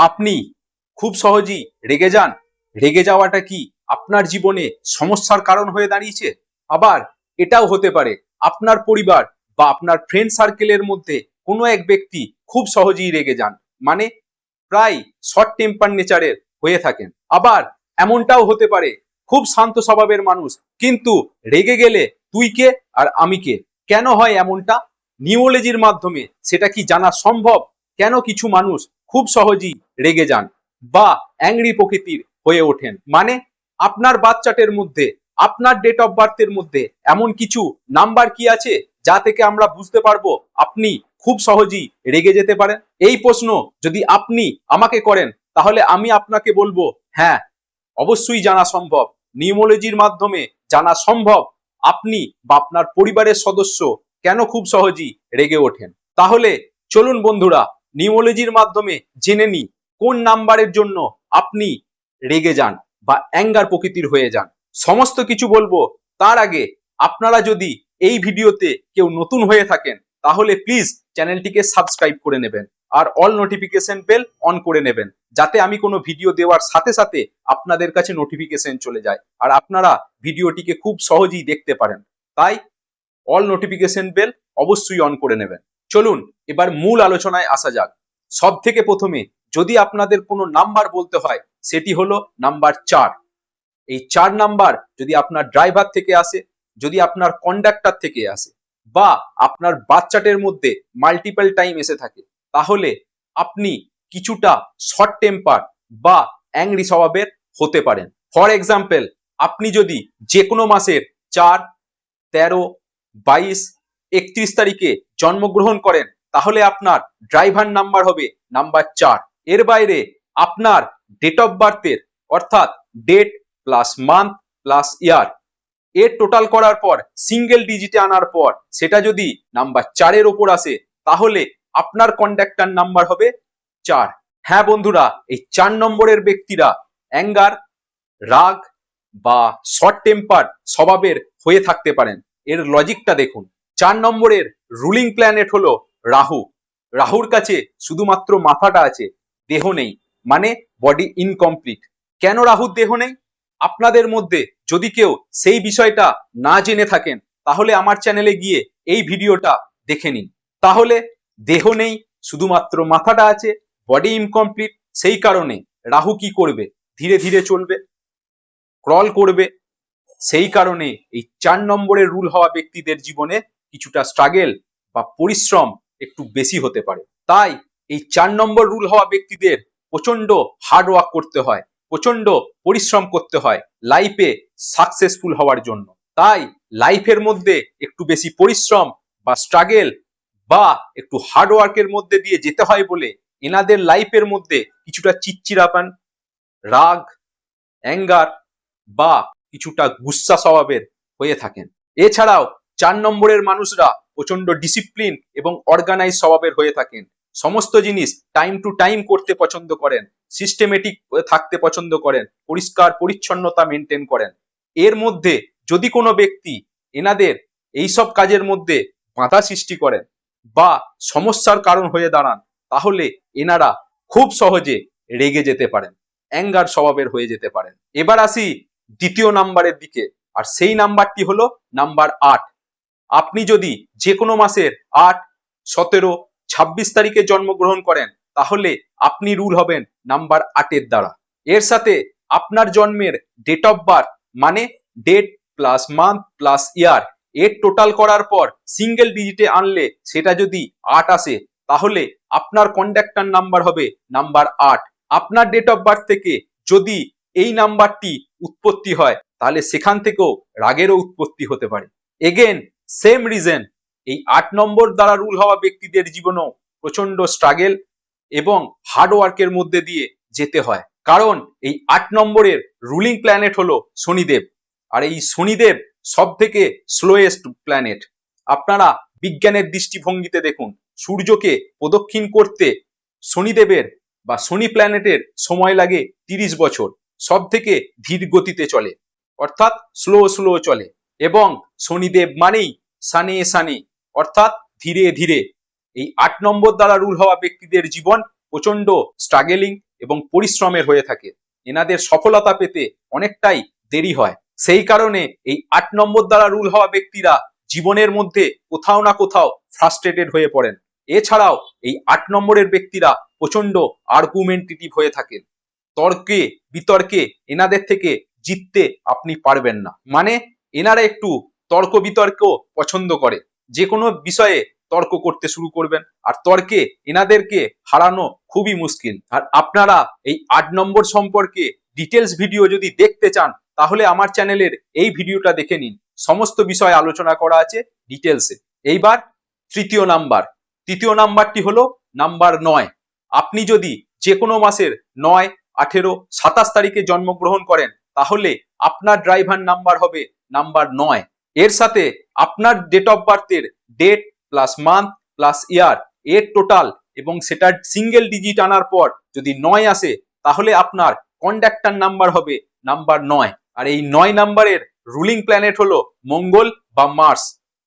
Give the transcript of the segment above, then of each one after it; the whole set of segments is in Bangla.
আপনি খুব সহজেই রেগে যান। রেগে যাওয়াটা কি আপনার জীবনে সমস্যার কারণ হয়ে দাঁড়িয়েছে? আবার এটাও হতে পারে, আপনার পরিবার বা আপনার ফ্রেন্ড সার্কেলের মধ্যে কোনো এক ব্যক্তি খুব সহজেই রেগে যান। মানে প্রায় শর্ট টেম্পার নেচারের হয়ে থাকেন। আবার এমনটাও হতে পারে, খুব শান্ত স্বভাবের মানুষ, কিন্তু রেগে গেলে তুই কে আর আমি কে? কেন হয় এমনটা? নিউরোলজির মাধ্যমে সেটা কি জানা সম্ভব? কেন কিছু মানুষ খুব সহজেই রেগে যান বা অ্যাংরি প্রকৃতির হয়ে ওঠেন। মানে আপনার বাচ্চাটের মধ্যে, আপনার ডেট অফ বার্থের মধ্যে এমন কিছু নাম্বার কি আছে যা থেকে আমরা বুঝতে পারব আপনি খুব সহজেই রেগে যেতে পারেন? এই প্রশ্ন যদি আপনি আমাকে করেন, তাহলে আমি আপনাকে বলব হ্যাঁ অবশ্যই জানা সম্ভব। নিউমোলজির মাধ্যমে জানা সম্ভব আপনি বা আপনার পরিবারের সদস্য কেন খুব সহজেই রেগে ওঠেন। তাহলে চলুন বন্ধুরা নিউমোলজির মাধ্যমে জেনে নিই কোন নাম্বারের জন্য আপনি রেগে যান বা অ্যাঙ্গার প্রকৃতির হয়ে যান। সমস্ত কিছু বলব। তার আগে আপনারা যদি এই ভিডিওতে কেউ নতুন হয়ে থাকেন, তাহলে প্লিজ চ্যানেলটিকে সাবস্ক্রাইব করে নেবেন আর অল নোটিফিকেশন বেল অন করে নেবেন, যাতে আমি কোনো ভিডিও দেওয়ার সাথে সাথে আপনাদের কাছে নোটিফিকেশন চলে যায় আর আপনারা ভিডিওটিকে খুব সহজেই দেখতে পারেন। তাই অল নোটিফিকেশন বেল অবশ্যই অন করে নেবেন। চলুন এবার মূল আলোচনায় আসা যাক। সব থেকে প্রথমে যদি আপনাদের কোনো নাম্বার বলতে হয়, সেটি হলো নাম্বার চার। এই চার নাম্বার যদি আপনার ড্রাইভার থেকে আসে, যদি আপনার কন্ডাক্টার থেকে আসে, বা আপনার বাচ্চাটের মধ্যে মাল্টিপল টাইম এসে থাকে, তাহলে আপনি কিছুটা শর্ট টেম্পার বা অ্যাংরি স্বভাবের হতে পারেন। ফর এক্সাম্পল আপনি যদি যে কোনো মাসের চার, তেরো, বাইশ একত্রিশ তারিখে জন্মগ্রহণ করেন, তাহলে আপনার ড্রাইভার নাম্বার হবে নাম্বার চার। এর বাইরে আপনার ডেট অফ বার্থের অর্থাৎ date plus month plus year এর টোটাল করার পর সিঙ্গেল ডিজিটে আনার পর, সেটা যদি নাম্বার চারের ওপর আসে, তাহলে আপনার কন্ডাক্টর নাম্বার হবে চার। হ্যাঁ বন্ধুরা, এই চার নম্বরের ব্যক্তিরা অ্যাঙ্গার রাগ বা শর্ট টেম্পার স্বভাবের হয়ে থাকতে পারেন। এর লজিকটা দেখুন। চার নম্বরের রুলিং প্ল্যানেট হলো রাহু। রাহুর কাছে শুধুমাত্র মাথাটা আছে, দেহ নেই মানে বডি ইনকমপ্লিট কেন রাহুর দেহ নেই? আপনাদের মধ্যে যদি কেউ সেই বিষয়টা না জেনে থাকেন, তাহলে আমার চ্যানেলে গিয়ে এই ভিডিওটা দেখে নিন। তাহলে দেহ নেই, শুধুমাত্র মাথাটা আছে বডি ইনকমপ্লিট সেই কারণে রাহু কি করবে? ধীরে ধীরে চলবে ক্রল করবে। সেই কারণে এই চার নম্বরের রুল হওয়া ব্যক্তিদের জীবনে কিছুটা স্ট্রাগেল বা পরিশ্রম একটু বেশি হতে পারে। তাই এই চার নম্বর রুল হওয়া ব্যক্তিদের প্রচণ্ড হার্ড ওয়ার্ক করতে হয় প্রচণ্ড পরিশ্রম করতে হয় লাইফে সাকসেসফুল হওয়ার জন্য। তাই লাইফের মধ্যে একটু বেশি পরিশ্রম বা স্ট্রাগেল বা একটু হার্ড ওয়ার্কের মধ্যে দিয়ে যেতে হয় বলে এনাদের লাইফের মধ্যে কিছুটা চিচ্চিরাপান রাগ অ্যাঙ্গার বা কিছুটা গুসা স্বভাবের হয়ে থাকেন। এছাড়াও চার নম্বরের মানুষরা প্রচণ্ড ডিসিপ্লিন এবং অর্গানাইজ স্বভাবের হয়ে থাকেন। সমস্ত জিনিস টাইম টু টাইম করতে পছন্দ করেন সিস্টেমেটিক থাকতে পছন্দ করেন, পরিষ্কার পরিচ্ছন্নতা মেনটেন করেন। এর মধ্যে যদি কোনো ব্যক্তি এনাদের এইসব কাজের মধ্যে বাধা সৃষ্টি করেন বা সমস্যার কারণ হয়ে দাঁড়ান, তাহলে এনারা খুব সহজে রেগে যেতে পারেন অ্যাঙ্গার স্বভাবের হয়ে যেতে পারেন। এবার আসি দ্বিতীয় নাম্বারের দিকে, আর সেই নাম্বারটি হলো নাম্বার আট। আপনি যদি যে কোনো মাসের আট, সতেরো, ছাব্বিশ তারিখে জন্মগ্রহণ করেন, তাহলে আপনি রুল হবেন নাম্বার আটের দ্বারা। এর সাথে আপনার জন্মের ডেট অফ বার্থ মানে date plus month plus year এর টোটাল করার পর সিঙ্গেল ডিজিটে আনলে সেটা যদি আট আসে, তাহলে আপনার কন্ডাক্টর নাম্বার হবে নাম্বার আট। আপনার ডেট অফ বার্থ থেকে যদি এই নাম্বারটি উৎপত্তি হয়, তাহলে সেখান থেকেও রাগেরও উৎপত্তি হতে পারে। এগেন সেম রিজন এই আট নম্বর দ্বারা রুল হওয়া ব্যক্তিদের জীবনেও প্রচণ্ড স্ট্রাগেল এবং হার্ডওয়ার্কের মধ্যে দিয়ে যেতে হয়। কারণ এই আট নম্বরের রুলিং প্ল্যানেট হলো শনিদেব। আর এই শনিদেব সব থেকে স্লোয়েস্ট প্ল্যানেট আপনারা বিজ্ঞানের দৃষ্টিভঙ্গিতে দেখুন, সূর্যকে প্রদক্ষিণ করতে শনিদেবের বা শনি প্ল্যানেটের সময় লাগে তিরিশ বছর সব থেকে ধীর গতিতে চলে। অর্থাৎ স্লো স্লো চলে। এবং শনিদেব মানেই সানে সানে। অর্থাৎ ধীরে ধীরে। এই আট নম্বর দ্বারা রুল হওয়া ব্যক্তিদের জীবন প্রচণ্ড স্ট্রাগেলিং এবং পরিশ্রমের হয়ে থাকে। এনাদের সফলতা পেতে অনেকটাই দেরি হয়। সেই কারণে এই আট নম্বর দ্বারা রুল হওয়া ব্যক্তিরা জীবনের মধ্যে কোথাও না কোথাও ফ্রাস্ট্রেটেড হয়ে পড়েন। এছাড়াও এই আট নম্বরের ব্যক্তিরা প্রচণ্ড আর্গুমেন্টেটিভ হয়ে থাকেন। তর্কে, বিতর্কে এনাদের থেকে জিততে আপনি পারবেন না। মানে এনারা একটু তর্ক বিতর্ক পছন্দ করে। যে কোনো বিষয়ে তর্ক করতে শুরু করবেন। আর তর্কে এনাদেরকে হারানো খুবই মুশকিল। আর আপনারা এই আট নম্বর সম্পর্কে ডিটেলস ভিডিও যদি দেখতে চান, তাহলে আমার চ্যানেলের এই ভিডিওটা দেখে নিন। সমস্ত বিষয় আলোচনা করা আছে ডিটেলসে এইবার তৃতীয় নাম্বার। তৃতীয় নাম্বারটি হলো নাম্বার নয়। আপনি যদি যে কোনো মাসের নয়, আঠেরো, সাতাশ তারিখে জন্মগ্রহণ করেন, তাহলে আপনার ড্রাইভার নাম্বার হবে নাম্বার নয়। এর সাথে আপনার date of বার্থের date plus month plus year এর টোটাল এবং সেটার সিঙ্গেল ডিজিট আনার পর যদি নয় আসে, তাহলে আপনার কন্ডাক্টর নাম্বার হবে নাম্বার নয়। আর এই নয় নাম্বারের রুলিং প্ল্যানেট হলো মঙ্গল বা মার্স।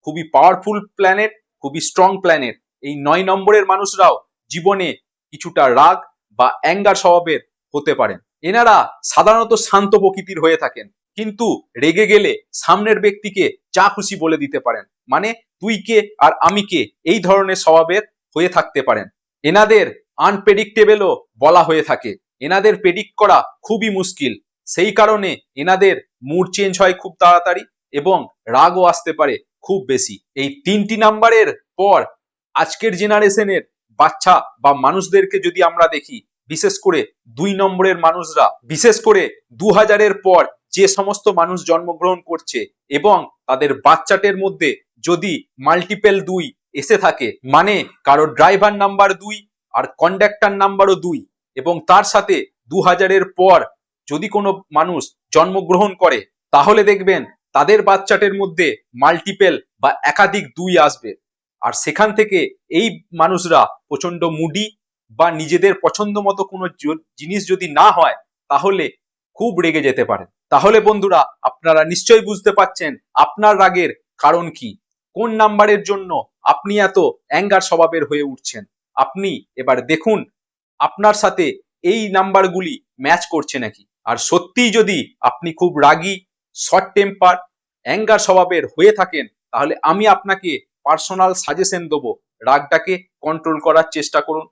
খুবই পাওয়ারফুল প্ল্যানেট খুবই স্ট্রং প্ল্যানেট এই নয় নম্বরের মানুষরাও জীবনে কিছুটা রাগ বা অ্যাঙ্গার স্বভাবের হতে পারেন। এনারা সাধারণত শান্ত প্রকৃতির হয়ে থাকেন। কিন্তু রেগে গেলে সামনের ব্যক্তিকে যা খুশি বলে দিতে পারেন। মানে তুই কে আর আমি কে? এই ধরনের স্বভাবের হয়ে থাকতে পারেন। এনাদের আনপ্রেডিক্টেবলও বলা হয়ে থাকে। এনাদের প্রেডিক্ট করা খুবই মুশকিল। সেই কারণে এনাদের মুড চেঞ্জ হয় খুব তাড়াতাড়ি এবং রাগও আসতে পারে খুব বেশি। এই তিনটি নাম্বারের পর আজকের জেনারেশনের বাচ্চা বা মানুষদেরকে যদি আমরা দেখি, বিশেষ করে দুই নম্বরের মানুষরা, বিশেষ করে দু হাজারের পর যে সমস্ত মানুষ জন্মগ্রহণ করছে এবং তাদের বাচ্চাটের মধ্যে যদি মাল্টিপেল দুই এসে থাকে মানে কারও ড্রাইভার নাম্বার দুই আর কন্ডাক্টার নাম্বারও দুই এবং তার সাথে দু হাজারের পর যদি কোনো মানুষ জন্মগ্রহণ করে, তাহলে দেখবেন তাদের বাচ্চাটের মধ্যে মাল্টিপেল বা একাধিক দুই আসবে। আর সেখান থেকে এই মানুষরা প্রচণ্ড মুডি বা নিজেদের পছন্দ মতো কোনো জিনিস যদি না হয়, তাহলে খুব রেগে যেতে পারে। তাহলে বন্ধুরা, আপনারা নিশ্চয়ই বুঝতে পাচ্ছেন আপনার রাগের কারণ কি। কোন নাম্বারের জন্য আপনি এত অ্যাঙ্গার স্বভাবের হয়ে উঠছেন? আপনি এবার দেখুন, আপনার সাথে এই নাম্বারগুলি ম্যাচ করছে নাকি? আর সত্যিই যদি আপনি খুব রাগী শর্ট টেম্পার অ্যাঙ্গার স্বভাবের হয়ে থাকেন, তাহলে আমি আপনাকে পার্সোনাল সাজেশন দেবো। রাগটাকে কন্ট্রোল করার চেষ্টা করুন।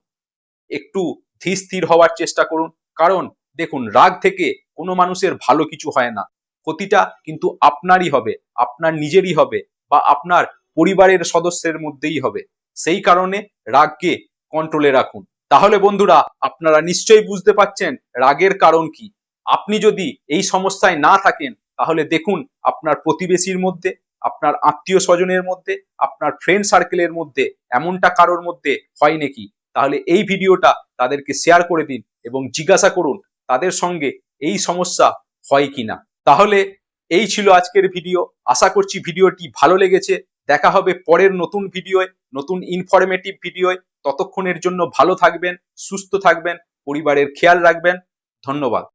একটু ধীর স্থির হওয়ার চেষ্টা করুন। কারণ দেখুন, রাগ থেকে কোনো মানুষের ভালো কিছু হয় না। ক্ষতিটা কিন্তু আপনারই হবে, আপনার নিজেরই হবে বা আপনার পরিবারের সদস্যের মধ্যেই হবে। সেই কারণে রাগকে কন্ট্রোলে রাখুন। তাহলে বন্ধুরা, আপনারা নিশ্চয়ই বুঝতে পাচ্ছেন রাগের কারণ কি। আপনি যদি এই সমস্যায় না থাকেন, তাহলে দেখুন আপনার প্রতিবেশীর মধ্যে, আপনার আত্মীয় স্বজনের মধ্যে, আপনার ফ্রেন্ড সার্কেলের মধ্যে এমনটা কারোর মধ্যে হয় নাকি? তাহলে এই ভিডিওটা তাদেরকে শেয়ার করে দিন এবং জিজ্ঞাসা করুন তাদের সঙ্গে এই সমস্যা হয় কিনা। তাহলে এই ছিল আজকের ভিডিও। আশা করছি ভিডিওটি ভালো লেগেছে। দেখা হবে পরের নতুন ভিডিওয়, নতুন ইনফরমেটিভ ভিডিওয়। ততক্ষণের জন্য ভালো থাকবেন, সুস্থ থাকবেন, পরিবারের খেয়াল রাখবেন। ধন্যবাদ।